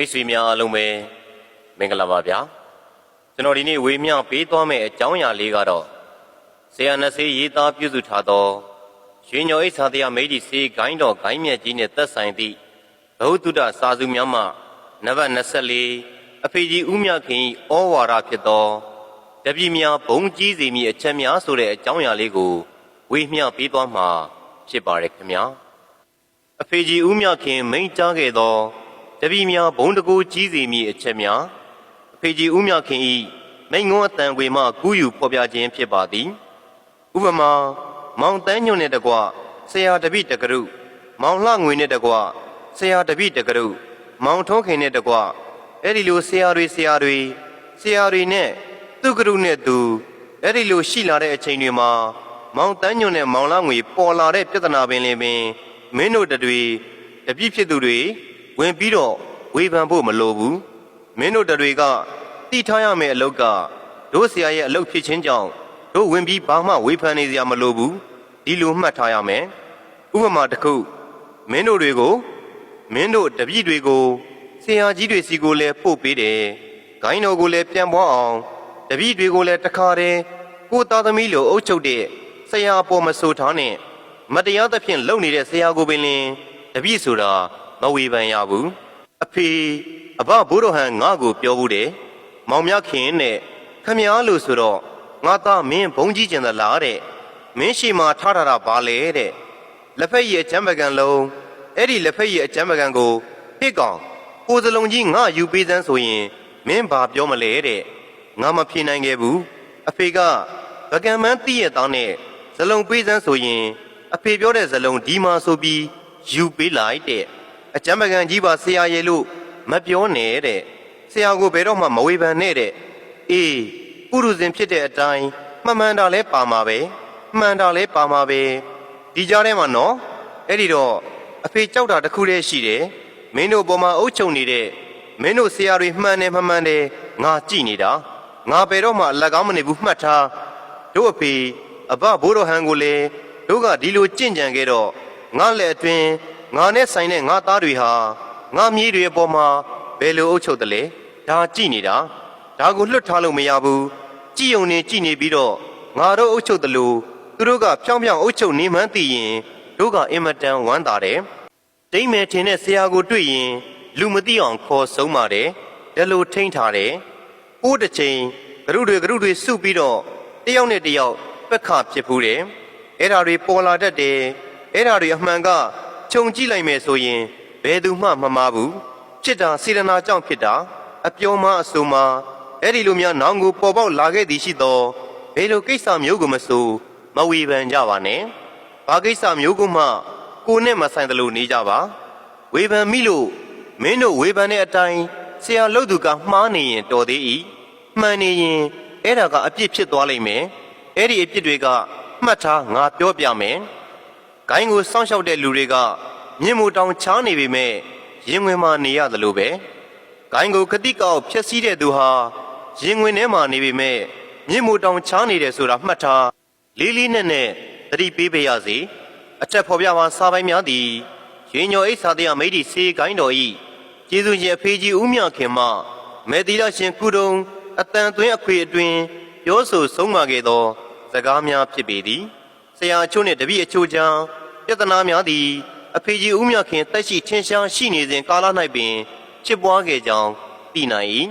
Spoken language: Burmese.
မိတ်ဆွေများအားလုံးပဲမင်္ဂလာပါဗျာကျွန်တော်ဒီနေ့ဝေမျှပေးသွားမယ့်အကြောင်းအရာလေးကတော့ဆရာနစေရေးသားပြုစုထားသောရွှေညောအိသာတရားမိတ်ဒီစေဂိုင်းတော်ဂိုင်းမြတ်ကြီးနဲ့သက်ဆိုင်သည့်ဘုဒ္ဓစာစုများမှနံပါတ်24အဖေကြီးဦးမြခင်ဩဝါဒဖြစ်သောတပည့်များဘုံကြီးစီမည်အချက်များဆိုတဲ့အကြောင်းအရာလေးကိုဝေမျှပေးသွားမှာဖြစ်ပါရခင်ဗျာအဖေကြီးဦးမြခင်မိန့်ကြားခဲ့သော တပည့်များဘုံတကူကြီးစီမည်အချက်များအဖေကြီးဦးမြခင်ဤမိန့်ငွန်းအတန်ခွေမှကူးယူဖော်ပြခြင်းဖြစ်ပါသည်ဥပမာမောင်တန်းညွန့်နှင့်တကွဆရာတပည့်တကရုမောင်လှငွေနှင့်တကွဆရာတပည့်တကရုမောင်ထုံးခင်နှင့်တကွအဲ့ဒီလိုဆရာတွေဆရာတွေဆရာတွေနဲ့သူကရုနဲ့သူအဲ့ဒီလိုရှိလာတဲ့အချိန်တွေမှာမောင်တန်းညွန့်နဲ့မောင်လာငွေပေါ်လာတဲ့ပြဿနာပင်လည်းပင်မင်းတို့တတွေတပြည့်ဖြစ်သူတွေ ဝင်ပြီးတော့ဝေဖန်ဖို့မလိုဘူးမင်းတို့တတွေကတိထားရမယ့်အလုပ်ကတို့ဆရာရဲ့အလုပ်ဖြစ်ခြင်းကြောင့်တို့ဝင်ပြီးဘာမှဝေဖန်နေစရာမလိုဘူးဒီလိုမှတ်ထားရမယ်ဥပမာတစ်ခုမင်းတို့တွေကိုမင်းတို့တပြည့်တွေကိုဆရာကြီးတွေစီကိုလည်းပို့ပေးတယ်ဂိုင်းတော်ကိုလည်းပြန်ပွားအောင်တပြည့်တွေကိုလည်းတခါတည်းကိုသားသမီးလိုအုပ်ချုပ်တဲ့ဆရာအပေါ်မဆိုထားနဲ့မတရားသဖြင့်လုံနေတဲ့ဆရာကိုပင်လင်တပည့်ဆိုတာ မဝေဖန်ရဘူးအဖေအဘဘိုးတော်ဟန်ငါ့ကိုပြောဘူးတယ်မောင်မြခင်နဲ့ခမည်းလို့ဆိုတော့ငါသားမင်းဘုံကြီးကျင်သလားတဲ့မင်းရှိမှထားထားတာပါလေတဲ့လက်ဖက်ရည်အချမ်းပကံလုံးအဲ့ဒီလက်ဖက်ရည်အချမ်းပကံကိုဟစ်ကောင်ကိုယ်စလုံးကြီးငါယူပေးစမ်းဆိုရင်မင်းဘာပြောမလဲတဲ့ငါမဖြေနိုင်ခဲ့ဘူးအဖေကဗကံမန်းတီးရတောင်းနဲ့ဇလုံးပေးစမ်းဆိုရင်အဖေပြောတဲ့ဇလုံးဒီမှာဆိုပြီးယူပေးလိုက်တဲ့ အကျမ်းပကံကြီးပါဆရာရဲ့လို့မပြောနဲ့တဲ့ဆရာကိုဘယ်တော့မှမဝေဖန်နဲ့တဲ့အေးပုရုဇဉ်ဖြစ်တဲ့အတိုင်းမှန်မှန်တာလဲပါမှာပဲမှန်တာလဲပါမှာပဲဒီကြားထဲမှာနော်အဲ့ဒီတော့အဖေကြောက်တာတစ်ခုတည်းရှိတယ်မင်းတို့ပေါ်မှာအုပ်ချုပ်နေတဲ့မင်းတို့ဆရာတွေမှန်တယ်မမှန်တယ်ငါကြည့်နေတာငါဘယ်တော့မှအလက်ကောင်းမနေဘူးမှတ်ထားတို့အဖေအဘဘိုးတော်ဟန်ကိုလည်းတို့ကဒီလိုကြင့်ကြံခဲ့တော့ငါလက်အတွင်း ငါနဲ့ဆိုင်တဲ့ငါသားတွေဟာငါမြေးတွေအပေါ်မှာဘယ်လိုအုပ်ချုပ်တယ်လဲဒါကြည့်နေတာဒါကိုလွတ်ထားလို့မရဘူးကြည်ုံနေကြည်နေပြီးတော့ငါတို့အုပ်ချုပ်တယ်လို့သူတို့ကဖြောင်းဖြောင်းအုပ်ချုပ်နေမှန်းသိရင်တို့ကအင်မတန်ဝမ်းသာတယ်တိမ့်မယ်ထင်တဲ့ဆရာကိုတွေ့ရင် လူမသိအောင်ခေါ်ဆုံးပါတယ်ဒါလိုထိန်းထားတယ်ပိုးတစ်ချိန်ဂရုတွေဂရုတွေစုပြီးတော့တယောက်နဲ့တယောက်ပက်ခဖြစ်ဘူးတယ်အဲ့ဓာတွေပေါ်လာတတ်တယ်အဲ့ဓာတွေအမှန်က ခြုံကြည့်လိုက်မယ်ဆိုရင်ဘယ်သူမှမမားဘူးဖြစ်တာစေတနာကြောင့်ဖြစ်တာ အပြောမအဆိုမအဲ့ဒီလိုများနောင်ကိုပေါ်ပေါက်လာခဲ့သည်ရှိသောဘယ်လိုကိစ္စမျိုးကိုမဆိုမဝေဖန်ကြပါနဲ့ဘာကိစ္စမျိုးကိုမှကိုယ်နဲ့မဆိုင်သလိုနေကြပါဝေဖန်မိလို့မင်းတို့ဝေဖန်တဲ့အတိုင်းဆရာလို့သူကမှားနေရင်တော်သေး၏မှန်နေရင်အဲ့ဒါကအပြစ်ဖြစ်သွားလိမ့်မယ်အဲ့ဒီအပြစ်တွေကမှတ်ထားငါပြောပြမယ် ဂိုင်းကိုစောင့်ရှောက်တဲ့လူတွေကမြင့်မိုတောင်ချားနေပေမဲ့ရင်ဝင်မှနေရတယ်လို့ပဲဂိုင်းကိုခတိကောက်ဖျက်ဆီးတဲ့သူဟာရင်ဝင်ထဲမှာနေပေမဲ့မြင့်မိုတောင်ချားနေတယ်ဆိုတာမှတ်ထားလေးလေးနက်နက်သတိပေးပေးရစေအထက်ဖော်ပြပါစာပိုင်းများသည်ရင်ညောအိတ်စာတရားမိတ်ဒီစေဂိုင်းတော်ဤကျေးဇူးရှင်အဖေကြီးဦးမြခင်မှမေတီလာရှင်ကုတုံအတန်သွင်းအခွေအတွင်ပြောဆိုဆုံးမခဲ့သောစကားများဖြစ်ပေသည် ဆရာအချို့နှင့်တပည့်အချို့ကြောင့်ပြဿနာများသည်အဖေကြီးဦးမြခင်တက်ရှိထင်ရှားရှိနေစဉ်ကာလ၌ပင်ဖြစ်ပွားခဲ့ကြောင်းသိနိုင်၏